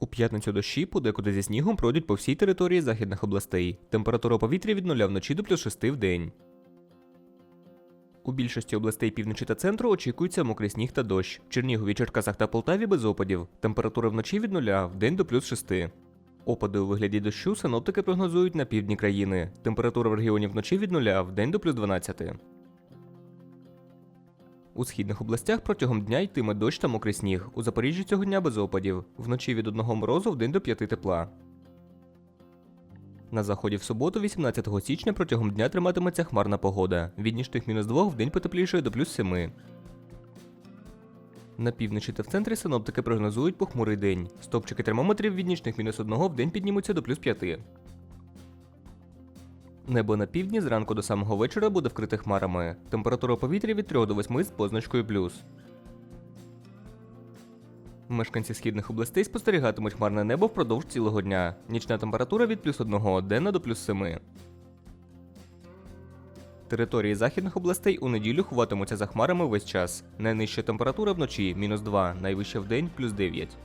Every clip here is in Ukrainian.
У п'ятницю дощі подекуди зі снігом пройдуть по всій території західних областей. Температура повітря від 0 вночі до плюс 6 в день. У більшості областей півночі та центру очікується мокрий сніг та дощ. В Чернігові, Черкасах та Полтаві без опадів. Температура вночі від 0, в день до плюс 6. Опади у вигляді дощу синоптики прогнозують на півдні країни. Температура в регіоні вночі від 0, в день до плюс 12. У східних областях протягом дня йтиме дощ та мокрий сніг. У Запоріжжі цього дня без опадів. Вночі від 1 морозу в день до 5 тепла. На заході в суботу, 18 січня, протягом дня триматиметься хмарна погода. Від нічних мінус 2 в день потеплішає до плюс 7. На півночі та в центрі синоптики прогнозують похмурий день. Стопчики термометрів від нічних мінус 1 в день піднімуться до плюс 5. Небо на півдні зранку до самого вечора буде вкрите хмарами. Температура повітря від 3 до 8 з позначкою плюс. Мешканці східних областей спостерігатимуть хмарне небо впродовж цілого дня. Нічна температура від плюс 1 денна до плюс 7. Території західних областей у неділю ховатимуться за хмарами весь час. Найнижча температура вночі мінус 2, найвища вдень плюс 9.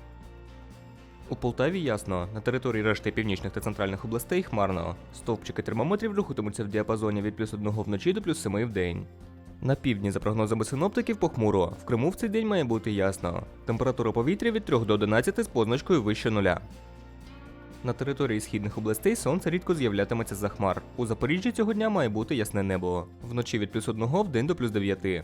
У Полтаві ясно, на території решти північних та центральних областей хмарно. Стовпчики термометрів рухатимуться в діапазоні від плюс 1 вночі до плюс 7 в день. На півдні, за прогнозами синоптиків, похмуро. В Криму в цей день має бути ясно. Температура повітря від 3 до 11 з позначкою вище нуля. На території східних областей сонце рідко з'являтиметься за хмар. У Запоріжжі цього дня має бути ясне небо. Вночі від плюс 1 в день до плюс 9.